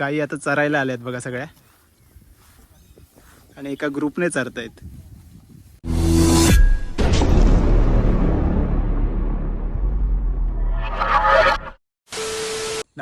गायी आता चरायला आल्यात बघा सगळ्या. आणि एका ग्रुपने चरतायत.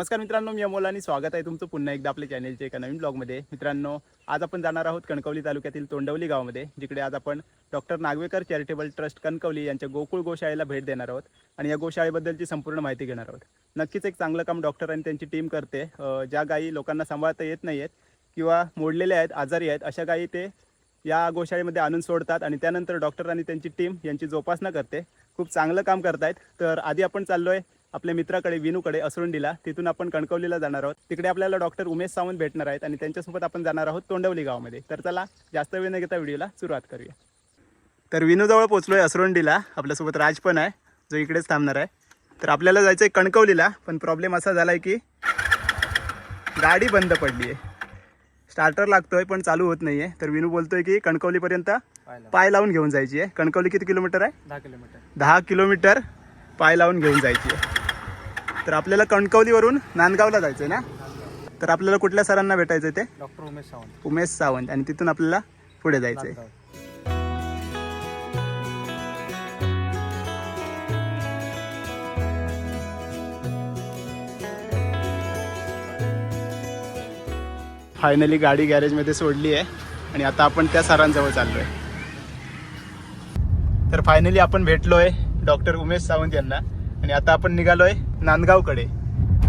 नमस्कार मित्रांनो मी अमोल आणि स्वागत आहे तुमचं पुन्हा एकदा आपल्या चॅनेलच्या एका नवीन ब्लॉगमध्ये. मित्रांनो आज आपण जाणार आहोत कणकवली तालुक्यातील तोंडवली गावामध्ये जिकडे आज आपण doctor Nagvekar charitable trust Kankavli यांच्या गोकुळ गोशाळेला भेट देणार आहोत आणि या गोशाळेबद्दलची संपूर्ण माहिती घेणार आहोत. नक्कीच एक चांगलं काम डॉक्टर आणि त्यांची टीम करते. ज्या गायी लोकांना सांभाळता येत नाही आहेत किंवा मोडलेल्या आहेत आजारी आहेत अशा गायी ते या गोशाळेमध्ये आणून सोडतात आणि त्यानंतर डॉक्टर आणि त्यांची टीम यांची जोपासना करते. खूप चांगलं काम करतायत. तर आधी आपण चाललोय आपल्या मित्राकडे विनूकडे असरुंडीला तिथून आपण कणकवलीला जाणार आहोत. तिकडे आपल्याला डॉक्टर उमेश सावंत भेटणार आहेत आणि त्यांच्यासोबत आपण जाणार आहोत तोंडवली गावामध्ये. तर चला जास्त वेळ न घेता व्हिडिओला सुरुवात करूया. तर विनूजवळ पोचलोय असरोंडीला आपल्यासोबत राज पण आहे जो इकडेच थांबणार आहे. तर आपल्याला जायचं आहे कणकवलीला पण प्रॉब्लेम असा झाला आहे की गाडी बंद पडली आहे. स्टार्टर लागतोय पण चालू होत नाही आहे तर विनू बोलतोय की कणकवलीपर्यंत पाय लावून घेऊन जायची आहे. कणकवली किती किलोमीटर आहे? दहा किलोमीटर. दहा किलोमीटर पाय लावून घेऊन जायची आहे. तर आपल्याला कणकवलीवरून नांदगावला जायचं आहे ना? तर आपल्याला कुठल्या सरांना भेटायचं आहे ते? डॉक्टर उमेश सावंत. उमेश सावंत. आणि तिथून आपल्याला पुढे जायचं आहे नांदगाव. फायनली गाडी गॅरेजमध्ये सोडली आहे. आणि आता आपण त्या सरांजवळ चाललोय. तर फायनली आपण भेटलोय डॉक्टर उमेश सावंत यांना. आणि आता आपण निघालोय नांदगावकडे.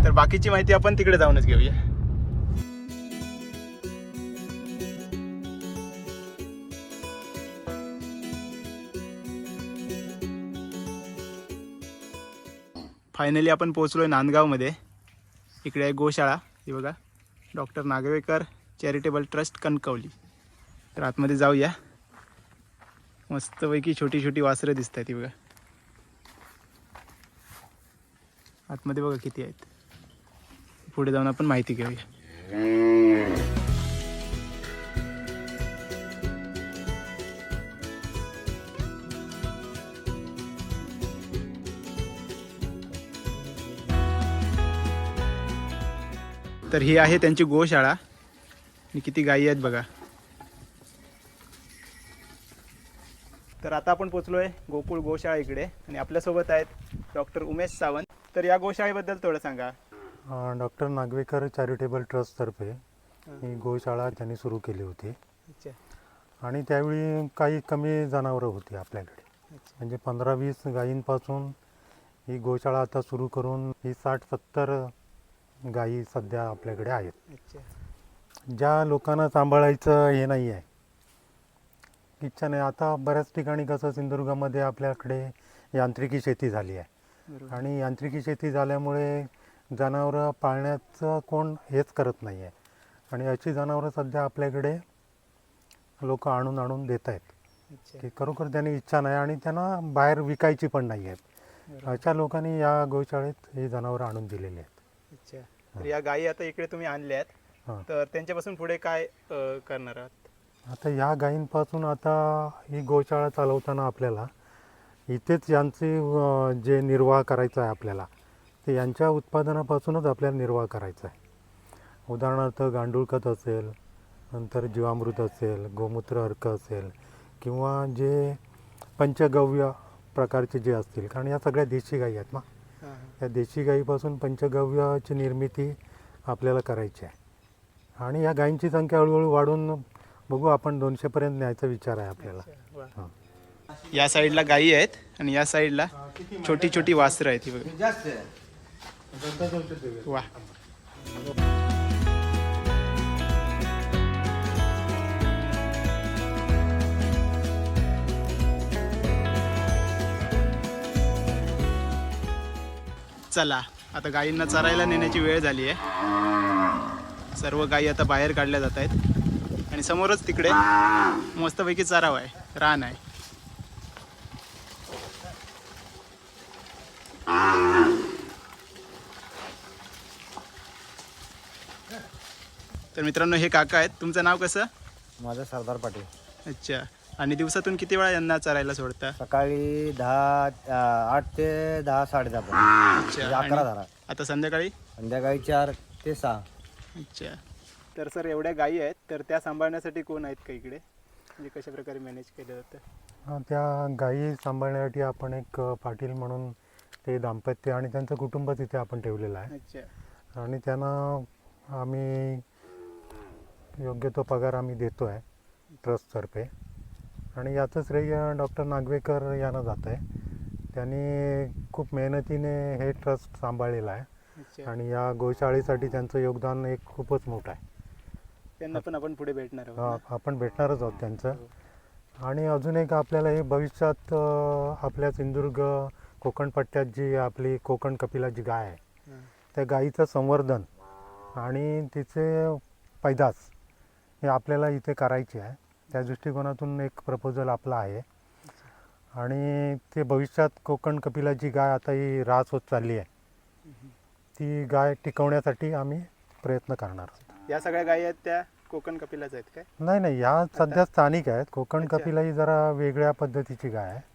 तर बाकीची माहिती आपण तिकडे जाऊनच घेऊया. फायनली आपण पोहोचलोय नांदगावमध्ये. इकडे आहे गोशाळा. ही बघा. Doctor Nagvekar charitable trust Kankavli. तर आतमध्ये जाऊया. मस्तपैकी छोटी छोटी वासरं दिसत आहेत ही बघा. आतमध्ये बघा किती आहेत. पुढे जाऊन आपण माहिती घेऊया. तर ही आहे त्यांची गोशाळा. आणि किती गायी आहेत बघा. तर आता आपण पोचलोय गोकुळ गोशाळा इकडे. आणि आपल्यासोबत आहेत डॉक्टर उमेश सावंत. तर या गोशाळेबद्दल थोडं सांगा. अ, डॉक्टर नागवेकर चॅरिटेबल ट्रस्टतर्फे ही गोशाळा त्यांनी सुरू केली होती. अच्छा. आणि त्यावेळी काही कमी जनावरं होती आपल्याकडे. अच्छा. म्हणजे पंधरा वीस गायींपासून ही गोशाळा आता सुरू करून ही साठ सत्तर गायी सध्या आपल्याकडे आहेत. अच्छा. ज्या लोकांना सांभाळायचं हे नाही आहे. इच्छा नाही. आता बऱ्याच ठिकाणी कसं सिंधुदुर्गामध्ये आपल्याकडे यांत्रिकी शेती झाली आहे. आणि यांत्रिकी शेती झाल्यामुळे जनावरं पाळण्याचं कोण हेच करत नाही आहे आणि अशी जनावरं सध्या आपल्याकडे लोक आणून आणून देत आहेत. की खरोखर त्यांनी इच्छा नाही आणि त्यांना बाहेर विकायची पण नाही आहेत. अशा लोकांनी या गोशाळेत ही जनावरं आणून दिलेली आहेत. अच्छा. तर या गायी आता इकडे तुम्ही आणल्या आहेत. तर त्यांच्यापासून पुढे काय करणार आहात? आता ह्या गायींपासून आता ही गोशाळा चालवताना आपल्याला इथेच यांचे जे निर्वाह करायचा आहे आपल्याला ते यांच्या उत्पादनापासूनच आपल्याला निर्वाह करायचा आहे उदाहरणार्थ गांडूळ खत असेल नंतर जीवामृत असेल गोमूत्र अर्क असेल किंवा जे पंचगव्य प्रकारचे जे असतील कारण या सगळ्या देशी गायी आहेत ना? या देशी गाईपासून पंचगव्याची निर्मिती आपल्याला करायची आहे. आणि या गायींची संख्या हळूहळू वाढून बघू आपण दोनशेपर्यंत न्यायचा विचार आहे आपल्याला. हां. या साईडला गायी आहेत आणि या साईडला छोटी छोटी वासरं आहेत ही बघा. वा. चला आता गायींना चरायला नेण्याची वेळ झाली आहे. सर्व गायी आता बाहेर काढल्या जात आहेत. आणि समोरच तिकडे मस्तपैकी चराव आहे रान आहे. तर मित्रांनो हे काका आहेत. तुमचं नाव कसं? माझं सरदार पाटील. अच्छा. आणि दिवसातून किती वेळा यांना चरायला सोडता? सकाळी दहा अं, आठ ते दहा साडे दहा पर्यंत. अच्छा. म्हणजे अकरा आणि झाला. आता संध्याकाळी? संध्याकाळी चार ते सहा. अच्छा. तर सर एवढ्या गायी आहेत तर त्या सांभाळण्यासाठी कोण आहेत का इकडे? म्हणजे कशा प्रकारे मॅनेज केलं जातं? हा, त्या गायी सांभाळण्यासाठी आपण एक अ, पाटील म्हणून ते दाम्पत्य आणि त्यांचं कुटुंब तिथे आपण ठेवलेलं आहे. आणि त्यांना आम्ही योग्य तो पगार आम्ही देतो आहे ट्रस्टतर्फे. आणि याचं श्रेय डॉक्टर नागवेकर यांना जात आहे त्यांनी खूप मेहनतीने हे ट्रस्ट सांभाळलेलं आहे. आणि या गोशाळेसाठी त्यांचं योगदान एक खूपच मोठं आहे. त्यांना पण आपण पुढे भेटणार आहोत? आपण भेटणारच आहोत त्यांचं. हो. आणि अजून एक आपल्याला हे भविष्यात आपल्या सिंधुदुर्ग कोकण पट्ट्यात जी आपली कोकण कपिला जी गाय आहे. त्या गायीचं संवर्धन आणि तिचे पैदास हे आपल्याला इथे करायचे आहे. त्या दृष्टिकोनातून एक प्रपोजल आपला आहे. आणि ते भविष्यात कोकण कपिला जी गाय आता ही रास होत चालली आहे. ती गाय टिकवण्यासाठी आम्ही प्रयत्न करणार आहोत. या सगळ्या गायी आहेत त्या कोकण कपिलाच आहेत काय? नाही नाही या सध्या स्थानिक आहेत. कोकण. कपिला ही जरा वेगळ्या पद्धतीची गाय आहे.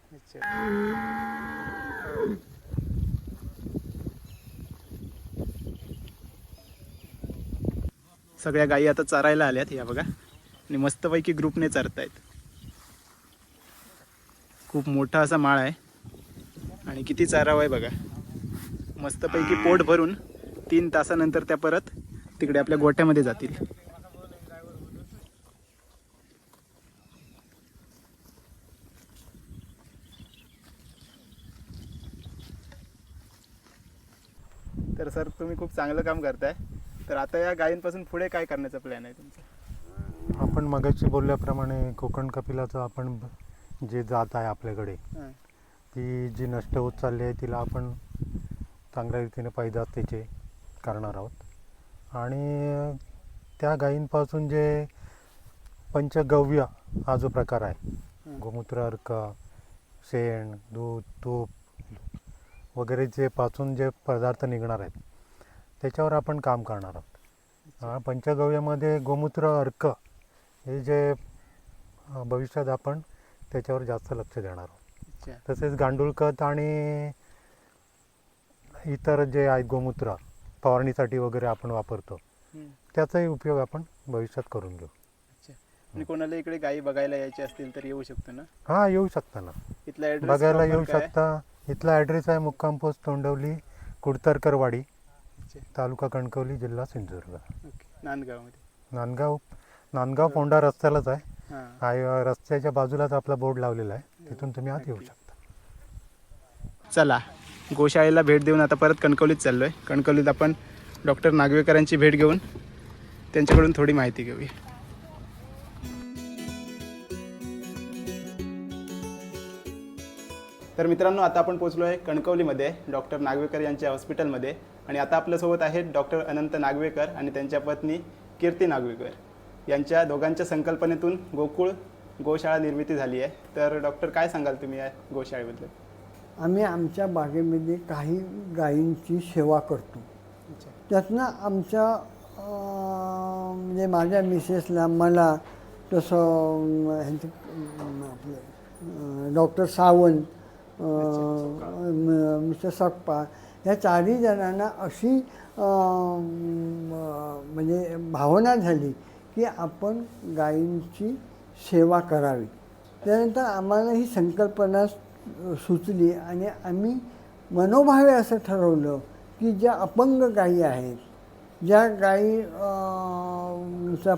सगळ्या गायी आता चरायला आल्यात या बघा. आणि मस्तपैकी ग्रुपने चरतायत. खूप मोठा असा माळ आहे. आणि किती चारावं आहे बघा. मस्तपैकी पोट भरून तीन तासानंतर त्या परत तिकडे आपल्या गोठ्यामध्ये जातील. तर सर तुम्ही खूप चांगलं काम करताय. तर आता या गायींपासून पुढे काय करण्याचा प्लॅन आहे तुमचा आपण मगाशी बोलल्याप्रमाणे कोकण कपिलाचं आपण ब- जे जात आहे आपल्याकडे हां. ती जी नष्ट होत चालली आहे तिला आपण चांगल्या रीतीने पैदास त्याचे करणार आहोत आणि त्या गायींपासून जे पंचगव्य हा जो प्रकार आहे हं. गोमूत्र अर्क शेण दूध तूप वगैरे जे पासून जे पदार्थ निघणार आहेत त्याच्यावर आपण काम करणार आहोत. हा, पंचगव्यामध्ये गोमूत्र अर्क हे जे भविष्यात आपण त्याच्यावर जास्त लक्ष देणार आहोत. तसेच गांडूळ खत आणि इतर जे आहेत गोमूत्र फवारणीसाठी वगैरे आपण वापरतो. त्याचाही उपयोग आपण भविष्यात करून घेऊ. आणि कोणाला इकडे गायी बघायला यायचे असतील तर येऊ शकतो ना? हां येऊ शकता ना. इथला ऍड्रेस बघायला येऊ शकता. इथला ॲड्रेस आहे मुक्काम पोस्ट तोंडवली कुडतरकरवाडी. तालुका कणकवली जिल्हा सिंधुदुर्ग. नांदगावमध्ये? नांदगाव नांदगाव फोंडा रस्त्यालाच आहे. हां. रस्त्याच्या बाजूलाच आपला बोर्ड लावलेला आहे. तिथून तुम्ही आत येऊ शकता. चला गोशाळेला भेट देऊन आता परत कणकवलीत चाललो आहे कणकवलीत आपण डॉक्टर नागवेकरांची भेट घेऊन त्यांच्याकडून थोडी माहिती घेऊया. तर मित्रांनो आता आपण पोचलो आहे कणकवलीमध्ये. डॉक्टर नागवेकर यांच्या हॉस्पिटलमध्ये. आणि आता आपल्यासोबत आहेत डॉक्टर अनंत नागवेकर आणि त्यांच्या पत्नी कीर्ती नागवेकर. यांच्या दोघांच्या संकल्पनेतून गोकुळ गोशाळा निर्मिती झाली आहे. तर डॉक्टर काय सांगाल तुम्ही या गोशाळेबद्दल? आम्ही आमच्या बागेमध्ये काही गायींची सेवा करतो. त्यातनं आमच्या म्हणजे माझ्या मिसेसला मला तसं ह्यांचं आपलं डॉक्टर सावंत मिस्टर सकपा ह्या चारही जणांना अशी म्हणजे भावना झाली की आपण गायींची सेवा करावी. त्यानंतर आम्हाला ही संकल्पना सुचली आणि आम्ही मनोभावे असं ठरवलं की ज्या अपंग गायी आहेत ज्या गायीचं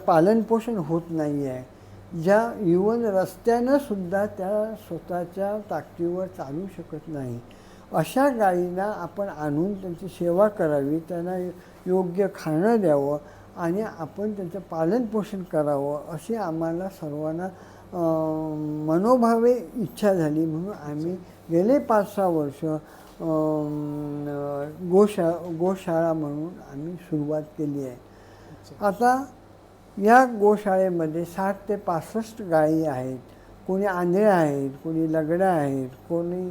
पालनपोषण होत नाही आहे ज्या इवन रस्त्यानं सुद्धा त्या स्वतःच्या ताकदीवर चालू शकत नाही अशा गायींना आपण आणून त्यांची सेवा करावी त्यांना योग्य खाणं द्यावं आणि आपण त्यांचं पालनपोषण करावं अशी आम्हाला सर्वांना मनोभावे इच्छा झाली. म्हणून आम्ही गेले पाच सहा वर्ष गोशा गोशाळा म्हणून आम्ही सुरुवात केली आहे. आता या गोशाळेमध्ये साठ ते पासष्ट गायी आहेत. कोणी आंधळ्या आहेत कोणी लगड्या आहेत कोणी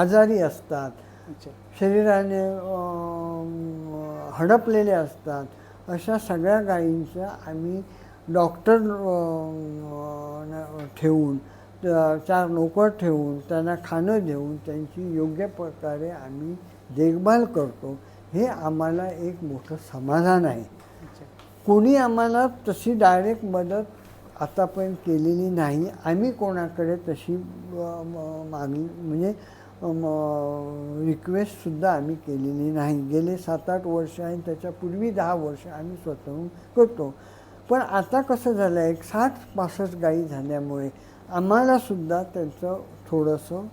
आजारी असतात. शरीराने हडपलेले असतात. अशा सगळ्या गायींचं आम्ही डॉक्टर ठेवून चार नोकर ठेवून त्यांना खाणं देऊन त्यांची योग्य प्रकारे आम्ही देखभाल करतो. हे आम्हाला एक मोठं समाधान आहे. कोणी आम्हाला तशी डायरेक्ट मदत आतापर्यंत केलेली नाही. आम्ही कोणाकडे तशी मागणी म्हणजे रिक्वेस्टसुद्धा आम्ही केलेली नाही. गेले सात आठ वर्ष आणि त्याच्यापूर्वी दहा वर्ष आम्ही स्वतःहून करतो. पण आता कसं झालं आहे एक साठ पासष्ट गायी झाल्यामुळे आम्हालासुद्धा त्यांचं थोडंसं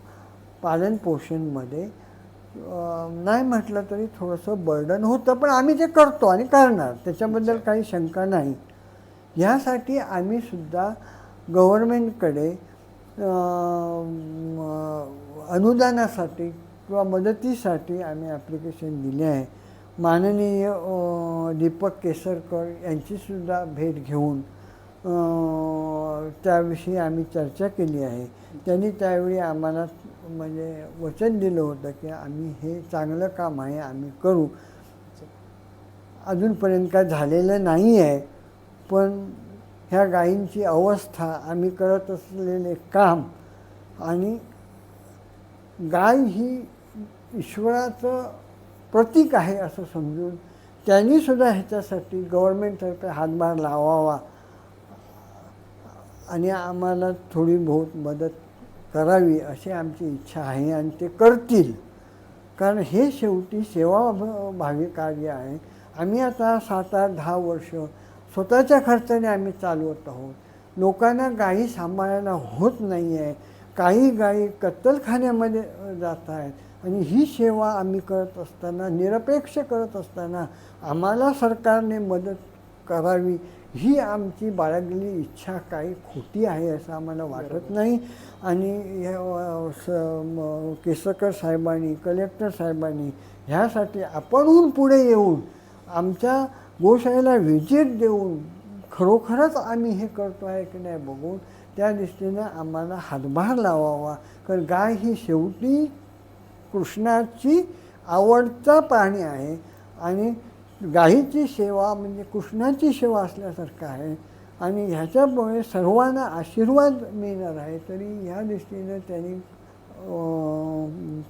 पालनपोषणमध्ये नाही म्हटलं तरी थोडंसं बर्डन होतं पण आम्ही ते करतो आणि करणार त्याच्याबद्दल काही शंका नाही. ह्यासाठी आम्ही सुद्धा गव्हर्मेंटकडे अनुदानासाठी किंवा मदतीसाठी आम्ही ॲप्लिकेशन दिले आहे. माननीय दीपक केसरकर यांचीसुद्धा भेट घेऊन त्याविषयी आम्ही चर्चा केली आहे. त्यांनी त्यावेळी आम्हाला म्हणजे वचन दिलं होतं की आम्ही हे चांगलं काम आहे आम्ही करू. अजूनपर्यंत काय झालेलं नाही आहे पण ह्या गायींची अवस्था आम्ही करत असलेले काम आणि गाय ही ईश्वराचं प्रतीक आहे असं समजून त्यांनीसुद्धा ह्याच्यासाठी गव्हर्मेंटतर्फे हातभार लावावा. आणि आम्हाला थोडी बहुत मदत करावी अशी आमची इच्छा आहे आणि ते करतील. कारण हे शेवटी सेवाभावी कार्य आहे. आम्ही आता सात आठ दहा वर्ष स्वतःच्या खर्चाने आम्ही चालवत आहोत. लोकांना गायी सांभाळायला होत नाही आहे काही गायी कत्तलखान्यामध्ये जात आहेत आणि ही सेवा आम्ही करत असताना निरपेक्ष करत असताना आम्हाला सरकारने मदत करावी ही आमची बाळगलेली इच्छा काही खोटी आहे असं आम्हाला वाटत नाही. आणि केसरकर साहेबांनी कलेक्टर साहेबांनी ह्यासाठी आपणहून पुढे येऊन आमच्या गोशाळेला व्हिजिट देऊन खरोखरच आम्ही हे करतो आहे की नाही बघून त्या दृष्टीनं आम्हाला हातभार लावावा. कारण गाय ही शेवटी कृष्णाची आवडता प्राणी आहे. आणि गायीची सेवा म्हणजे कृष्णाची सेवा असल्यासारखं आहे. आणि ह्याच्यामुळे सर्वांना आशीर्वाद मिळणार आहे. तरी ह्या दृष्टीनं त्यांनी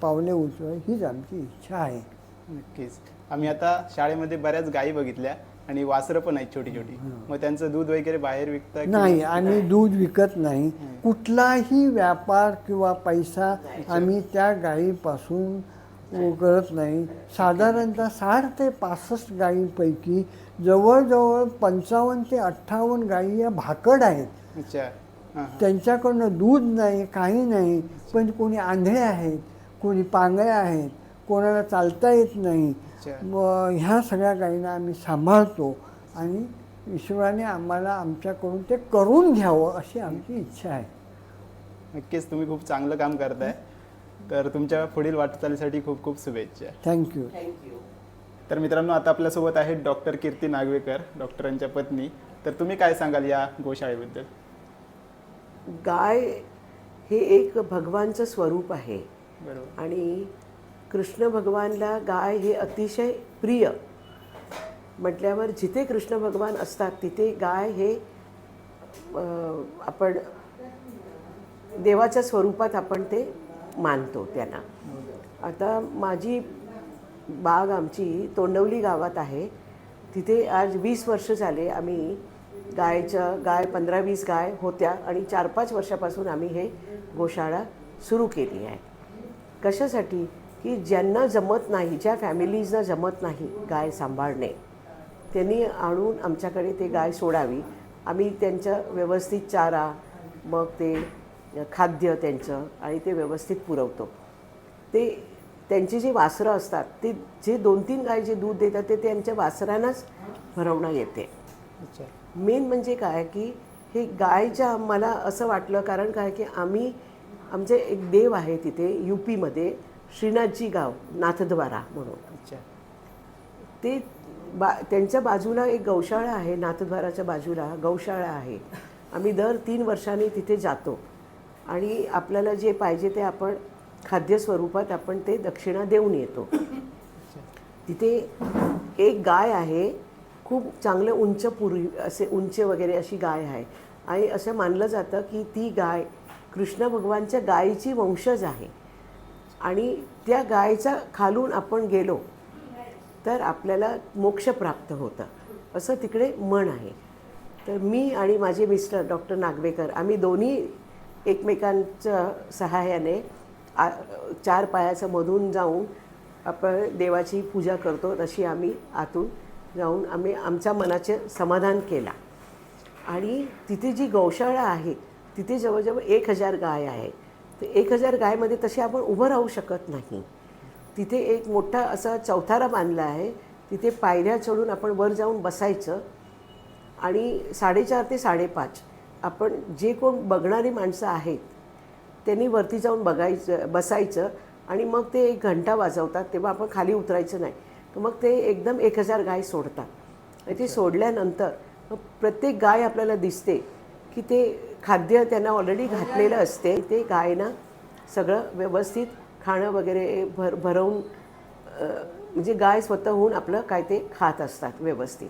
पावले उचल हीच आमची इच्छा आहे. नक्कीच. आम्ही आता शाळेमध्ये बऱ्याच गायी बघितल्या आणि वासरं पण आहेत छोटी छोटी मग त्यांचं दूध वगैरे बाहेर विकता नाही आम्ही दूध विकत नाही. कुठलाही व्यापार किंवा पैसा आम्ही त्या गायीपासून करत नाही. साधारणतः साठ ते पासष्ट गायींपैकी जवळजवळ पंचावन्न ते अठ्ठावन्न गायी या भाकड आहेत. अच्छा. हां त्यांच्याकडनं दूध नाही काही नाही पण कोणी आंधळे आहेत कोणी पांगळ्या आहेत कोणाला चालता येत नाही. ह्या सगळ्या गायींना आम्ही सांभाळतो आणि ईश्वराने आम्हाला आमच्याकडून ते करून घ्यावं अशी आमची इच्छा आहे. नक्कीच तुम्ही खूप चांगलं काम करताय. तर तुमच्या पुढील वाटचालीसाठी खूप खूप शुभेच्छा. थँक्यू थँक्यू तर मित्रांनो आता आपल्यासोबत आहेत डॉक्टर कीर्ती नागवेकर डॉक्टरांच्या पत्नी. तर तुम्ही काय सांगाल या गोशाळेबद्दल? गाय हे एक भगवानचं स्वरूप आहे. बरोबर. आणि कृष्ण भगवानला गाय हे अतिशय प्रिय. म्हटल्यावर जिथे कृष्ण भगवान असतात तिथे गाय हे आपण देवाच्या स्वरूपात आपण ते मानतो त्यांना. आता माझी बाग आमची तोंडवली गावात आहे. तिथे आज वीस वर्ष झाले आम्ही गायच्या गाय पंधरा वीस गाय होत्या आणि चार पाच वर्षापासून आम्ही हे गोशाळा सुरू केली आहे. कशासाठी? की ज्यांना जमत नाही ज्या फॅमिलीजना जमत नाही गाय सांभाळणे त्यांनी आणून आमच्याकडे ते गाय सोडावी. आम्ही त्यांच्या व्यवस्थित चारा मग ते खाद्य त्यांचं आणि ते व्यवस्थित पुरवतो. ते त्यांची जी वासरं असतात ते जे दोन तीन गाय जे दूध देतात ते त्यांच्या वासरांनाच भरवणं येते. अच्छा. मेन म्हणजे काय की हे गायच्या मला असं वाटलं कारण काय की आम्ही आमचे एक देव आहे तिथे यू पीमध्ये श्रीनाथजी गाव नाथद्वारा म्हणून. अच्छा. ते बा त्यांच्या बाजूला एक गौशाळा आहे नाथद्वाराच्या बाजूला गौशाळा आहे. आम्ही दर तीन वर्षांनी तिथे जातो. आणि आपल्याला जे पाहिजे ते आपण खाद्य स्वरूपात आपण ते दक्षिणा देऊन येतो. तिथे एक गाय आहे खूप चांगलं उंच पूर्वी असे उंच वगैरे अशी गाय आहे. आणि असं मानलं जातं की ती गाय कृष्ण भगवानच्या गायीची वंशज आहे. आणि त्या गायचा खालून आपण गेलो तर आपल्याला मोक्ष प्राप्त होतं. असं तिकडे म्हण आहे. तर मी आणि माझे मिस्टर डॉक्टर नागवेकर आम्ही दोन्ही एकमेकांच्या सहाय्याने आ चार पायाचं मधून जाऊन आपण देवाची पूजा करतो तशी आम्ही आतून जाऊन आम्ही आमच्या मनाचे समाधान केला. आणि तिथे जी गौशाळा आहे तिथे जवळजवळ एक हजार गाय आहे. तर एक हजार गायमध्ये तसे आपण उभं राहू शकत नाही. तिथे एक मोठा असा चौथारा बांधला आहे तिथे पायऱ्या चढून आपण वर जाऊन बसायचं आणि साडेचार ते साडेपाच आपण जे कोण बघणारी माणसं आहेत त्यांनी वरती जाऊन बघायचं बसायचं आणि मग ते एक घंटा वाजवतात तेव्हा आपण खाली उतरायचं नाही. तर मग ते एकदम एक हजार गाय सोडतात. आणि ते सोडल्यानंतर मग प्रत्येक गाय आपल्याला दिसते की ते खाद्य त्यांना ऑलरेडी घातलेलं असते. ते गायना सगळं व्यवस्थित खाणं वगैरे भर भरवून म्हणजे गाय स्वतःहून आपलं काय ते खात असतात व्यवस्थित.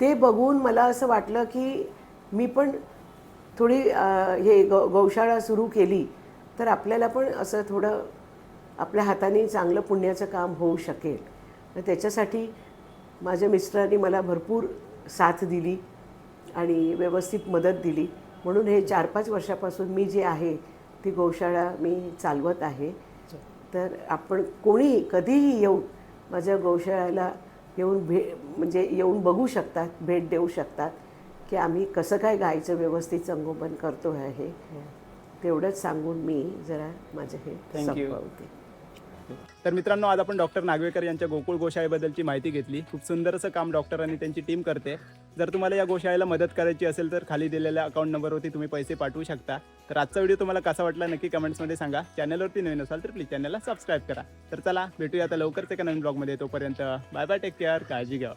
ते बघून मला असं वाटलं की मी पण थोडी हे गौ गौशाळा सुरू केली तर आपल्याला पण असं थोडं आपल्या हाताने चांगलं पुण्याचं काम होऊ शकेल. तर त्याच्यासाठी माझ्या मिस्टरांनी मला भरपूर साथ दिली आणि व्यवस्थित मदत दिली. म्हणून हे चार पाच वर्षापासून मी जे आहे ती गौशाळा मी चालवत आहे. तर आपण कोणीही कधीही येऊन माझ्या गौशाळेला येऊन भे म्हणजे येऊन बघू शकतात भेट देऊ शकतात. की आम्ही कसं काय गायचं व्यवस्थित संगोपन करतो आहे तेवढंच सांगून मी जरा माझं हे. संपवते. तर मित्रांनो आज आपण डॉक्टर नागवेकर यांच्या गोकुळ गोशाळेबद्दलची माहिती घेतली. खूप सुंदर असं काम डॉक्टर आणि त्यांची टीम करते. जर तुम्हाला या गोशाळेला मदत करायची असेल तर खाली दिलेल्या अकाउंट नंबरवरती तुम्ही पैसे पाठवू शकता. तर आजचा व्हिडिओ तुम्हाला कसा वाटला नक्की कमेंट्समध्ये सांगा. चॅनलवरती नवीन असाल तर प्लीज चॅनलला सबस्क्राईब करा. तर चला भेटूया आता लवकरच एका नवीन ब्लॉगमध्ये तोपर्यंत बाय बाय टेक केअर काळजी घ्या.